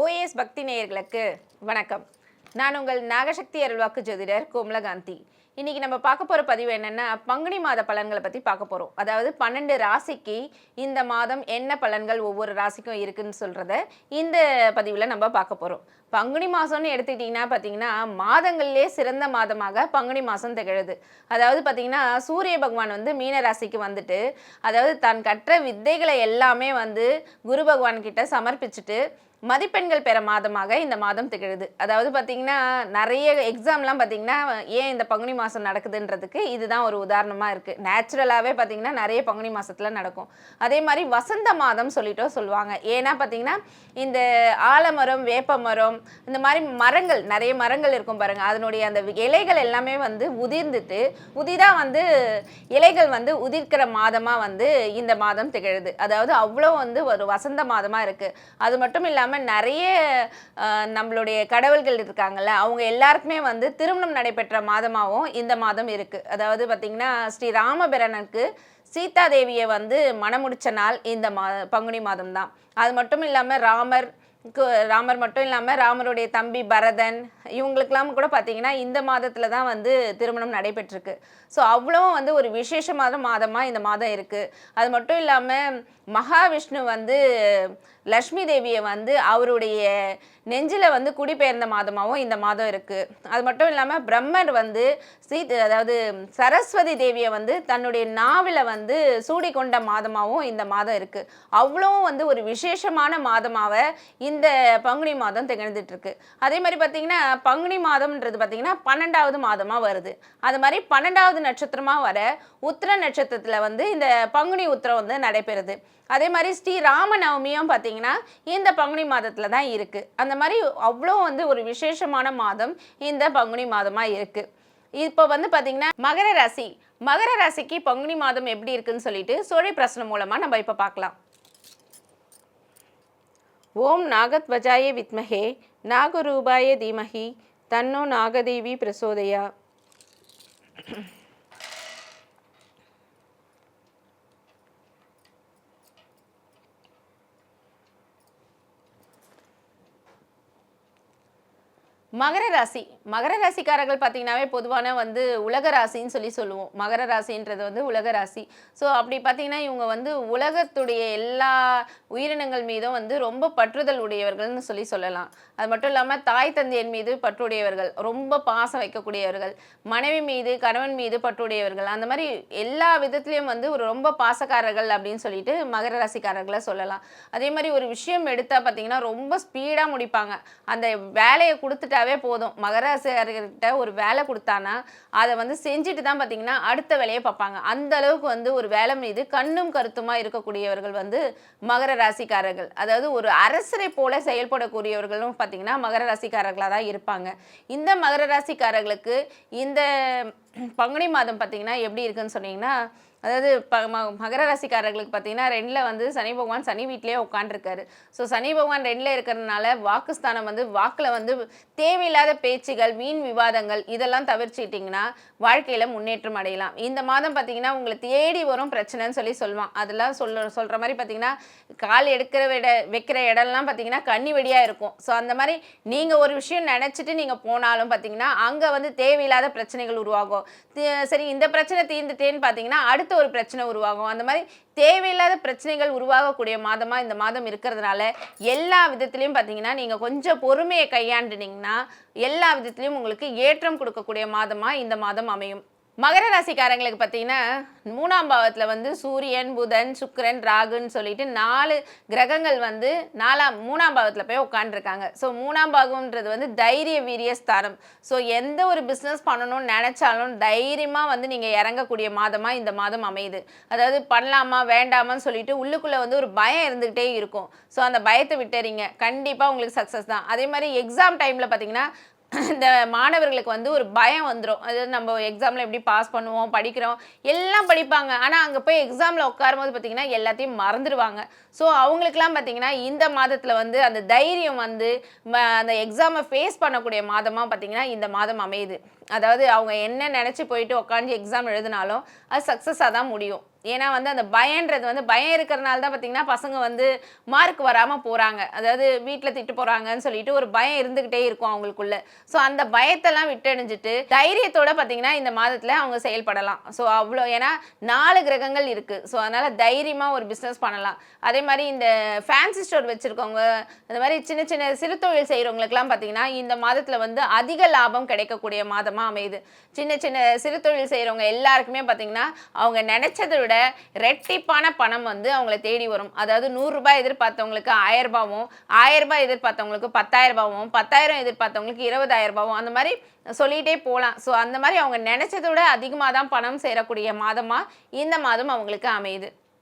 OAS பக்தி நேயர்களுக்கு வணக்கம். நான் உங்கள் நாகசக்தி அருள்வாக்கு ஜோதிடர் கோமலகாந்தி. இன்றைக்கி நம்ம பார்க்க போகிற பதிவு என்னென்னா பங்குனி மாத பலன்களை பற்றி பார்க்க போகிறோம் அதாவது பன்னெண்டு ராசிக்கு இந்த மாதம் என்ன பலன்கள் ஒவ்வொரு ராசிக்கும் இருக்குன்னு சொல்கிறத இந்த பதிவில் நம்ம பார்க்க போகிறோம் பங்குனி மாதம்னு எடுத்துக்கிட்டிங்கன்னா பார்த்தீங்கன்னா மாதங்கள்லேயே சிறந்த மாதமாக பங்குனி மாதம் திகழுது. அதாவது பார்த்தீங்கன்னா சூரிய பகவான் வந்து மீன ராசிக்கு வந்துட்டு அதாவது தான் கற்ற வித்தைகளை எல்லாமே வந்து குரு பகவான் கிட்ட சமர்ப்பிச்சுட்டு மதிப்பெண்கள் பெற மாதமாக இந்த மாதம் திகழுது. அதாவது பார்த்தீங்கன்னா நிறைய எக்ஸாம்லாம் பார்த்தீங்கன்னா ஏன் இந்த பங்குனி மாதம் நடக்குதுன்றதுக்கு இதுதான் ஒரு உதாரணமாக இருக்குது நேச்சுரலாகவே பார்த்தீங்கன்னா நிறைய பங்குனி மாதத்தில் நடக்கும். அதே மாதிரி வசந்த மாதம் சொல்லிட்டோ சொல்லுவாங்க. ஏன்னா பார்த்தீங்கன்னா இந்த ஆலமரம் வேப்ப மரம் இந்த மாதிரி மரங்கள் நிறைய மரங்கள் இருக்கும் பாருங்கள் அதனுடைய அந்த இலைகள் எல்லாமே வந்து உதிர்ந்துட்டு உதிராக வந்து இலைகள் வந்து உதிர்க்கிற மாதமாக வந்து இந்த மாதம் திகழுது. அதாவது அவ்வளோ வந்து ஒரு வசந்த மாதமாக இருக்குது அது மட்டும் இல்லாமல் நிறைய நம்மளுடைய கடவுள்கள் இருக்காங்கல்ல அவங்க எல்லாருக்குமே வந்து திருமணம் நடைபெற்ற மாதமாகவும் இந்த மாதம் இருக்குது அதாவது பார்த்திங்கன்னா ஸ்ரீ ராமபிரனுக்கு சீதா தேவியை வந்து மணமுடிச்ச நாள் இந்த மா பங்குனி மாதம் தான் அது மட்டும் இல்லாமல் ராமர் ராமர் மட்டும் இல்லாமல் ராமருடைய தம்பி பரதன் இவங்களுக்கெல்லாம் கூட பார்த்தீங்கன்னா இந்த மாதத்தில் தான் வந்து திருமணம் நடைபெற்றிருக்கு. ஸோ அவ்வளவும் வந்து ஒரு விசேஷமான மாதமாக இந்த மாதம் இருக்குது அது மட்டும் இல்லாமல் மகாவிஷ்ணு வந்து லக்ஷ்மி தேவியை வந்து அவருடைய நெஞ்சில் வந்து குடிபெயர்ந்த மாதமாகவும் இந்த மாதம் இருக்குது அது மட்டும் இல்லாமல் பிரம்மர் வந்து சீ அதாவது சரஸ்வதி தேவியை வந்து தன்னுடைய நாவில் வந்து சூடிக்கொண்ட மாதமாகவும் இந்த மாதம் இருக்குது அவ்வளவும் வந்து ஒரு விசேஷமான மாதமாக இந்த இந்த பங்குனி மாதம் திகழ்ந்துட்டு இருக்கு அதே மாதிரி பார்த்தீங்கன்னா பங்குனி மாதம்ன்றது பார்த்தீங்கன்னா பன்னெண்டாவது மாதமாக வருது. அது மாதிரி பன்னெண்டாவது நட்சத்திரமாக வர உத்திர நட்சத்திரத்தில் வந்து இந்த பங்குனி உத்திரம் வந்து நடைபெறுது. அதே மாதிரி ஸ்ரீ ராமநவமியும் பார்த்தீங்கன்னா இந்த பங்குனி மாதத்தில் தான் இருக்குது அந்த மாதிரி அவ்வளோ வந்து ஒரு விசேஷமான மாதம் இந்த பங்குனி மாதமாக இருக்குது இப்போ வந்து பார்த்தீங்கன்னா மகர ராசி. மகர ராசிக்கு பங்குனி மாதம் எப்படி இருக்குன்னு சொல்லிட்டு சோழி பிரசனம் மூலமாக நம்ம இப்போ பார்க்கலாம் ஓம் நாகத்வஜாய வித்மகே நாகரூபாய தீமகி தன்னோ நாகதேவி பிரசோதயா. மகர ராசி. மகர ராசிக்காரர்கள் பார்த்தீங்கன்னாவே பொதுவான வந்து உலக ராசின்னு சொல்லி சொல்லுவோம். மகர ராசின்றது வந்து உலக ராசி. ஸோ அப்படி பார்த்தீங்கன்னா இவங்க வந்து உலகத்துடைய எல்லா உயிரினங்கள் மீதும் வந்து ரொம்ப பற்றுதல் உடையவர்கள்னு சொல்லி சொல்லலாம். அது மட்டும் இல்லாமல் தாய் தந்தையின் மீது பற்றுடையவர்கள் ரொம்ப பாசம் வைக்கக்கூடியவர்கள் மனைவி மீது கணவன் மீது பற்றுடையவர்கள் அந்த மாதிரி எல்லா விதத்துலேயும் வந்து ஒரு ரொம்ப பாசக்காரர்கள் அப்படின்னு சொல்லிட்டு மகர ராசிக்காரர்களை சொல்லலாம். அதே மாதிரி ஒரு விஷயம் எடுத்தால் பார்த்தீங்கன்னா ரொம்ப ஸ்பீடாக முடிப்பாங்க. அந்த வேலையை கொடுத்துட்டாவே போதும். மகர ஒரு வேலை கொடுத்தானா அதை வந்து செஞ்சுட்டு தான் பார்த்தீங்கன்னா அடுத்த வேலையை பார்ப்பாங்க. அந்த அளவுக்கு வந்து ஒரு வேலை மீது கண்ணும் கருத்துமாக இருக்கக்கூடியவர்கள் வந்து மகர ராசிக்காரர்கள். அதாவது ஒரு அரசரை போல செயல்படக்கூடியவர்களும் பார்த்தீங்கன்னா மகர ராசிக்காரர்களாக தான் இருப்பாங்க. இந்த மகர ராசிக்காரர்களுக்கு இந்த பங்குனி மாதம் பார்த்தீங்கன்னா எப்படி இருக்குன்னு சொன்னீங்கன்னா அதாவது ப ம மகர ராசிக்காரர்களுக்கு பார்த்தீங்கன்னா ரெண்டில் வந்து சனி பகவான் சனி வீட்டிலேயே உட்காந்துருக்காரு ஸோ சனி பகவான் ரெண்டில் இருக்கிறதுனால வாக்குஸ்தானம் வந்து வாக்கில் வந்து தேவையில்லாத பேச்சுகள் வீண் விவாதங்கள் இதெல்லாம் தவிர்த்துக்கிட்டிங்கன்னா வாழ்க்கையில் முன்னேற்றம் அடையலாம். இந்த மாதம் பார்த்தீங்கன்னா உங்களை தேடி வரும் பிரச்சனைன்னு சொல்லி சொல்லுவான். அதெல்லாம் சொல்ல சொல்கிற மாதிரி பார்த்தீங்கன்னா கால் எடுக்கிற விட வைக்கிற இடம்லாம் பார்த்தீங்கன்னா கண்ணி வெடியாக இருக்கும். ஸோ அந்த மாதிரி நீங்கள் ஒரு விஷயம் நினச்சிட்டு நீங்கள் போனாலும் பார்த்தீங்கன்னா அங்கே வந்து தேவையில்லாத பிரச்சனைகள் உருவாகும். சரி இந்த பிரச்சனை தீர்ந்துட்டேன்னு பார்த்தீங்கன்னா அடுத்த ஒரு பிரச்சனை உருவாகும். அந்த மாதிரி தேவையில்லாத பிரச்சனைகள் உருவாகக்கூடிய மாதமாக இந்த மாதம் இருக்கிறதுனால எல்லா விதத்துலையும் பார்த்தீங்கன்னா நீங்கள் கொஞ்சம் பொறுமையை கையாண்டுனீங்கன்னா எல்லா விதத்துலையும் உங்களுக்கு ஏற்றம் கொடுக்கக்கூடிய மாதமாக இந்த மாதம் அமையும். மகர ராசிக்காரங்களுக்கு பார்த்தீங்கன்னா மூணாம் பாவத்தில் வந்து சூரியன் புதன் சுக்கரன் ராகுன்னு சொல்லிட்டு நாலு கிரகங்கள் வந்து நாலாம் மூணாம் பாவத்தில் போய் உட்காந்துருக்காங்க ஸோ மூணாம் பாகம்ன்றது வந்து தைரிய வீரிய ஸ்தானம். ஸோ எந்த ஒரு பிஸ்னஸ் பண்ணணும்னு நினச்சாலும் தைரியமாக வந்து நீங்கள் இறங்கக்கூடிய மாதமாக இந்த மாதம் அமையுது. அதாவது பண்ணலாமா வேண்டாமான்னு சொல்லிட்டு உள்ளுக்குள்ளே வந்து ஒரு பயம் இருந்துக்கிட்டே இருக்கும். ஸோ அந்த பயத்தை விட்டுறீங்க. கண்டிப்பாக உங்களுக்கு சக்ஸஸ் தான். அதே மாதிரி எக்ஸாம் டைமில் பார்த்தீங்கன்னா இந்த மாணவர்களுக்கு வந்து ஒரு பயம் வந்துடும் அதாவது நம்ம எக்ஸாமில் எப்படி பாஸ் பண்ணுவோம் படிக்கிறோம் எல்லாம் படிப்பாங்க. ஆனால் அங்கே போய் எக்ஸாமில் உட்காரும்போது பார்த்திங்கன்னா எல்லாத்தையும் மறந்துடுவாங்க ஸோ அவங்களுக்குலாம் பார்த்திங்கன்னா இந்த மாதத்தில் வந்து அந்த தைரியம் வந்து ம- அந்த எக்ஸாமை ஃபேஸ் பண்ணக்கூடிய மாதமாக பார்த்தீங்கன்னா இந்த மாதம் அமையுது. அதாவது அவங்க என்ன நினச்சி போயிட்டு உட்காந்து எக்ஸாம் எழுதினாலும் அது சக்ஸஸாக தான் முடியும். ஏன்னா வந்து அந்த பயன்றது வந்து பயம் இருக்கிறனால தான் பார்த்தீங்கன்னா பசங்க வந்து மார்க் வராமல் போகிறாங்க அதாவது வீட்டில் திட்டு போகிறாங்கன்னு சொல்லிட்டு ஒரு பயம் இருந்துக்கிட்டே இருக்கும் அவங்களுக்குள்ள. ஸோ அந்த பயத்தெல்லாம் விட்டணிஞ்சிட்டு தைரியத்தோட பார்த்தீங்கன்னா இந்த மாதத்தில் அவங்க செயல்படலாம். ஸோ அவ்வளோ ஏன்னா நாலு கிரகங்கள் இருக்குது ஸோ அதனால் தைரியமாக ஒரு பிஸ்னஸ் பண்ணலாம். அதே மாதிரி இந்த ஃபேன்சி ஸ்டோர் வச்சுருக்கவங்க இந்த மாதிரி சின்ன சின்ன சிறு தொழில் செய்கிறவங்களுக்குலாம் பார்த்தீங்கன்னா இந்த மாதத்தில் வந்து அதிக லாபம் கிடைக்கக்கூடிய மாதமாக அமையுது. சின்ன சின்ன சிறு தொழில் செய்கிறவங்க எல்லாருக்குமே பார்த்தீங்கன்னா அவங்க நினச்சதை விட ரெட்டிப்பான பணம் வந்து அவங்கள தேடி வரும். அதாவது நூறுரூபா எதிர்பார்த்தவங்களுக்கு ஆயிரம் ரூபாவும் ஆயிரம் ரூபாய் எதிர்பார்த்தவங்களுக்கு பத்தாயிரம் ரூபாவும் பத்தாயிரம் எதிர்பார்த்தவங்களுக்கு இருபதாயிரம் ரூபாவும் அந்த மாதிரி சொல்லிகிட்டே போகலாம் ஸோ அந்த மாதிரி அவங்க நினைச்சதை விட அதிகமாக தான் பணம் சேரக்கூடிய மாதமாக இந்த மாதம் அவங்களுக்கு அமையுது.